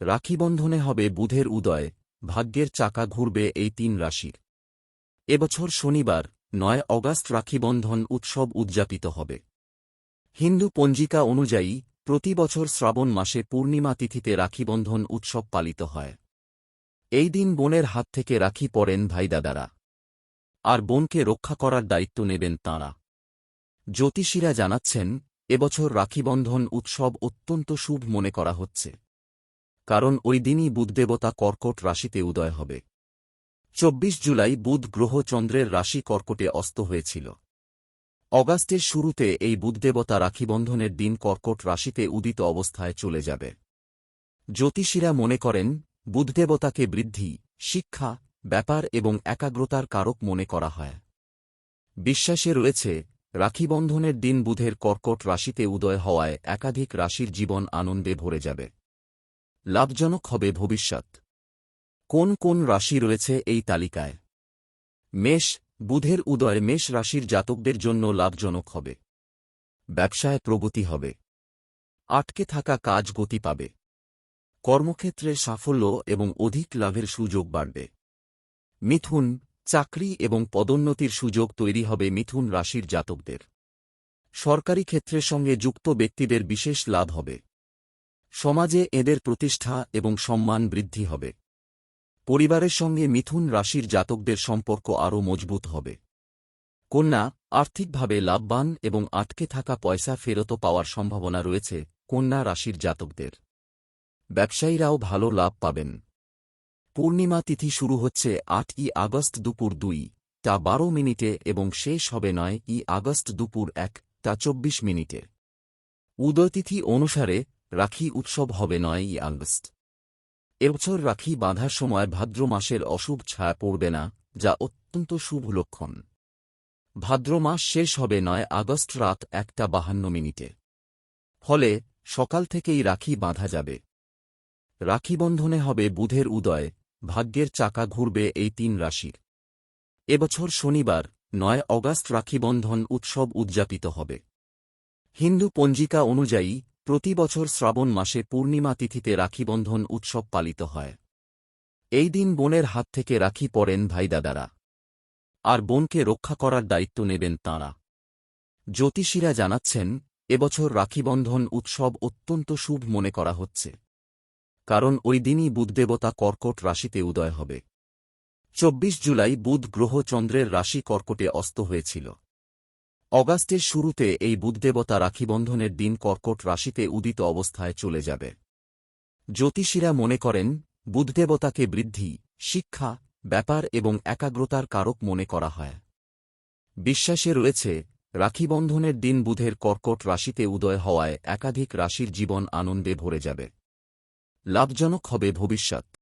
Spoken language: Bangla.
রাখিবন্ধনে হবে বুধের উদয়, ভাগ্যের চাকা ঘুরবে এই তিন রাশির। এবছর শনিবার, নয় অগাস্ট রাখিবন্ধন উৎসব উদযাপিত হবে। হিন্দু পঞ্জিকা অনুযায়ী, প্রতি বছর শ্রাবণ মাসে পূর্ণিমা তিথিতে রাখিবন্ধন উৎসব পালিত হয়। এই দিন বোনের হাত থেকে রাখি পরেন ভাইদাদারা। আর বোনকে রক্ষা করার দায়িত্ব নেবেন তাঁরা। জ্যোতিষীরা জানাচ্ছেন, এবছর রাখিবন্ধন উৎসব অত্যন্ত শুভ মনে করা হচ্ছে। কারণ ওই দিনই বুধদেবতা কর্কট রাশিতে উদয় হবে। চব্বিশ জুলাই বুধ গ্রহ চন্দ্রের রাশি কর্কটে অস্ত হয়েছিল। অগাস্টের শুরুতে এই বুধদেবতা রাখিবন্ধনের দিন কর্কট রাশিতে উদিত অবস্থায় চলে যাবে। জ্যোতিষীরা মনে করেন, বুধদেবতাকে বৃদ্ধি, শিক্ষা, ব্যাপার এবং একাগ্রতার কারক মনে করা হয়। বিশ্বাসে রয়েছে, রাখিবন্ধনের দিন বুধের কর্কট রাশিতে উদয় হওয়ায় একাধিক রাশির জীবন আনন্দে ভরে যাবে। লাভজনক হবে ভবিষ্যৎ। কোন কোন রাশি রয়েছে এই তালিকায়? মেষ, বুধের উদয় মেষ রাশির জাতকদের জন্য লাভজনক হবে। ব্যবসায় প্রগতি হবে। আটকে থাকা কাজ গতি পাবে। কর্মক্ষেত্রে সাফল্য এবং অধিক লাভের সুযোগ বাড়বে। মিথুন, চাকরি এবং পদোন্নতির সুযোগ তৈরি হবে মিথুন রাশির জাতকদের। সরকারি ক্ষেত্রের সঙ্গে যুক্ত ব্যক্তিদের বিশেষ লাভ হবে। সমাজে এদের প্রতিষ্ঠা এবং সম্মান বৃদ্ধি হবে। পরিবারের সঙ্গে মিথুন রাশির জাতকদের সম্পর্ক আরও মজবুত হবে। কন্যা, আর্থিকভাবে লাভবান এবং আটকে থাকা পয়সা ফেরত পাওয়ার সম্ভাবনা রয়েছে কন্যা রাশির জাতকদের। ব্যবসায়ীরাও ভালো লাভ পাবেন। পূর্ণিমা তিথি শুরু হচ্ছে আট ই আগস্ট দুপুর দুই টা বারো মিনিটে এবং শেষ হবে নয় ই আগস্ট দুপুর এক টা চব্বিশ মিনিটে। উদয়তিথি অনুসারে রাখি উৎসব হবে নয় ই আগস্ট। এবছর রাখি বাঁধার সময় ভাদ্র মাসের অশুভ ছায়া পড়বে না, যা অত্যন্ত শুভ লক্ষণ। ভাদ্র মাস শেষ হবে নয় আগস্ট রাত একটা বাহান্ন মিনিটে। ফলে সকাল থেকেই রাখি বাঁধা যাবে। রাখিবন্ধনে হবে বুধের উদয়, ভাগ্যের চাকা ঘুরবে এই তিন রাশির। এবছর শনিবার, নয় অগাস্ট রাখিবন্ধন উৎসব উদযাপিত হবে। হিন্দু পঞ্জিকা অনুযায়ী প্রতি বছর শ্রাবণ মাসে পূর্ণিমা তিথিতে রাখিবন্ধন উৎসব পালিত হয়। এই দিন বোনের হাত থেকে রাখি পরেন ভাইদাদারা আর বোনকে রক্ষা করার দায়িত্ব নেবেন তাঁরা। জ্যোতিষীরা জানাচ্ছেন, এবছর রাখিবন্ধন উৎসব অত্যন্ত শুভ মনে করা হচ্ছে। কারণ ওই দিনই বুধদেবতা কর্কট রাশিতে উদয় হবে। চব্বিশ জুলাই বুধ গ্রহ চন্দ্রের রাশি কর্কটে অস্ত হয়েছিল। অগাস্টের শুরুতে এই বুধদেবতা রাখিবন্ধনের দিন কর্কট রাশিতে উদিত অবস্থায় চলে যাবে। জ্যোতিষীরা মনে করেন, বুধদেবতাকে বৃদ্ধি, শিক্ষা, ব্যাপার এবং একাগ্রতার কারক মনে করা হয়। বিশ্বাসে রয়েছে, রাখিবন্ধনের দিন বুধের কর্কট রাশিতে উদয় হওয়ায় একাধিক রাশির জীবন আনন্দে ভরে যাবে। লাভজনক হবে ভবিষ্যৎ।